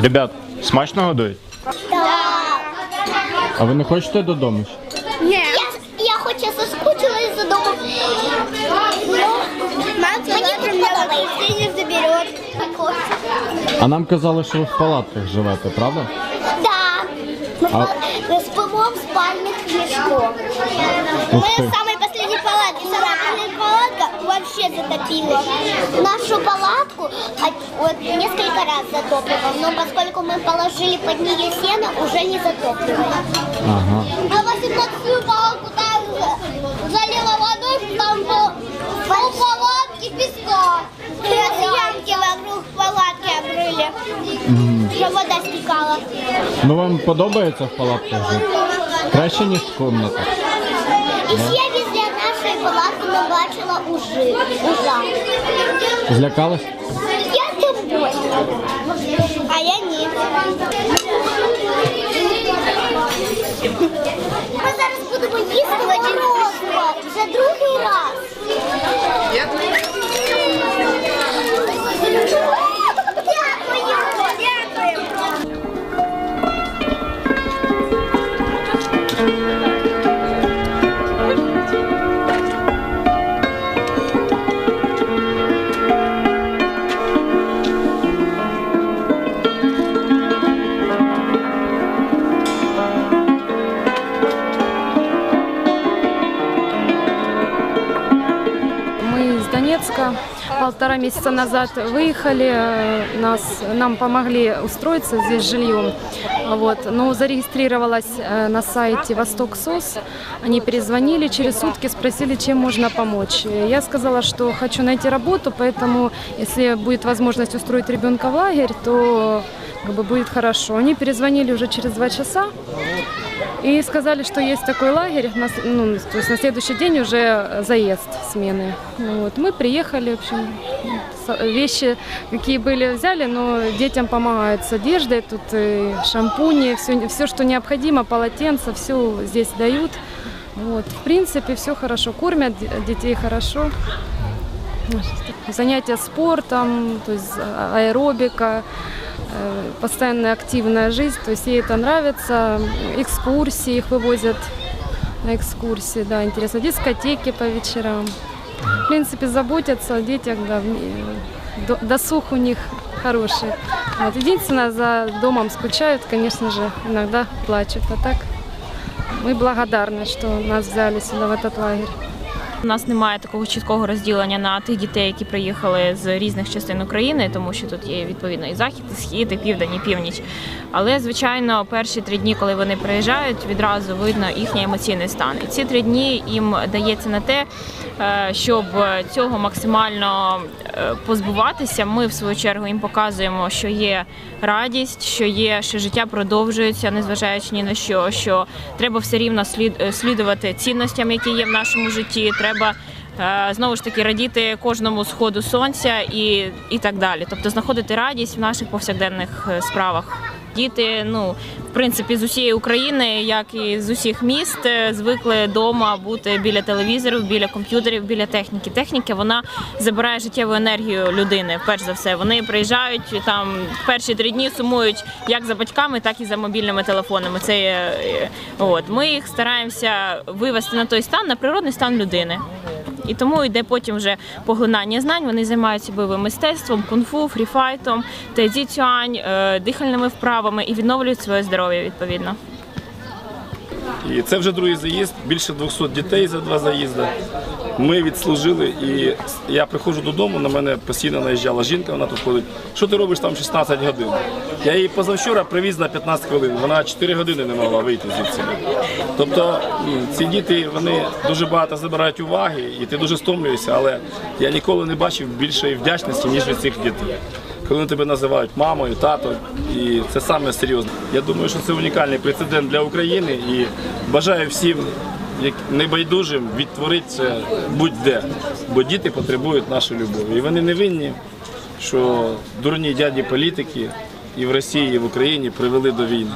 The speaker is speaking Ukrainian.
Ребят, смачно годують? Так. А ви не хочете додому? Ні. А нам казали, що ви в палатках живете, правда? Да. Мы А- пол- спимо в спальных мешков. Ух Мы в самой последней палатке. Самая последняя палатка вообще затопила. Нашу палатку а, вот, несколько раз затопливала, но поскольку мы положили под нее сено, уже не затопливали. Ага. А 18 палатку также залила водой, что там был пол палатки песка. ямки вокруг палатки вода стекала. Ну вам подобається в палатках жити? Краще, ніж в кімнатах. І ще після нашої палатки ми бачила ужи, ужа. Злякались? Я тим більше, а я ні. из Донецка полтора месяца назад выехали, э, нас, нам помогли устроиться здесь с жильем. Вот. Но зарегистрировалась э, на сайте Восток СОС. Они перезвонили через сутки, спросили, чем можно помочь. И Я сказала, что хочу найти работу, поэтому если будет возможность устроить ребенка в лагерь, то как бы будет хорошо. Они перезвонили уже через два часа. И сказали, что есть такой лагерь, на, с- ну, то есть на следующий день уже заезд смены. Ну Вот. Мы приехали, в общем, с- вещи какие были взяли, но детям помогают с одеждой, тут и шампуни, все, все, что необходимо, полотенца, все здесь дают. Вот. В принципе, все хорошо, кормят де- детей хорошо. Занятия спортом, то есть а- аэробика, э, постоянная активная жизнь, то есть ей это нравится. Экскурсии их вывозят на экскурсии, да, интересно. Дискотеки по вечерам. В принципе, заботятся о детях, да, в- э, до- досуг у них хороший. Вот. Единственное, за домом скучают, конечно же, иногда плачут. А так мы благодарны, что нас взяли сюда, в этот лагерь. У нас немає такого чіткого розділення на тих дітей, які приїхали з різних частин України, тому що тут є відповідно і захід, і схід, і південь, і північ. Але звичайно, перші три дні, коли вони приїжджають, відразу видно їхній емоційний стан. І ці три дні їм дається на те, е, щоб цього максимально позбуватися. Ми в свою чергу їм показуємо, що є радість, що є, що життя продовжується, незважаючи ні на що, що треба все рівно слід е, слідувати цінностям, які є в нашому житті. Треба е, знову ж таки радіти кожному сходу сонця і, і так далі. Тобто знаходити радість в наших повсякденних е, справах. Діти, ну в принципі, з усієї України, як і з усіх міст, е, звикли вдома бути біля телевізорів, біля комп'ютерів, біля техніки. Техніка вона забирає життєву енергію людини. Перш за все, вони приїжджають там перші три дні сумують як за батьками, так і за мобільними телефонами. Це е, от ми їх стараємося вивести на той стан, на природний стан людини. І тому йде потім вже поглинання знань. Вони займаються бойовим мистецтвом, кунг-фу, фріфайтом, тайзі цюань, е, дихальними вправами і відновлюють своє здоров'я відповідно. І це вже другий заїзд, більше 200 дітей за два заїзди. Ми відслужили, і я приходжу додому, на мене постійно наїжджала жінка, вона тут ходить. Що ти робиш там 16 годин? Я її позавчора привіз на 15 хвилин. Вона 4 години не могла вийти звідси. Тобто ці діти вони дуже багато забирають уваги, і ти дуже стомлюєшся, але я ніколи не бачив більшої вдячності, ніж від цих дітей. Коли вони тебе називають мамою, тато, і це саме серйозне. Я думаю, що це унікальний прецедент для України і бажаю всім небайдужим відтворити будь-де, бо діти потребують нашої любові. І вони не винні. що дурні дяді політики і в Росії, і в Україні привели до війни.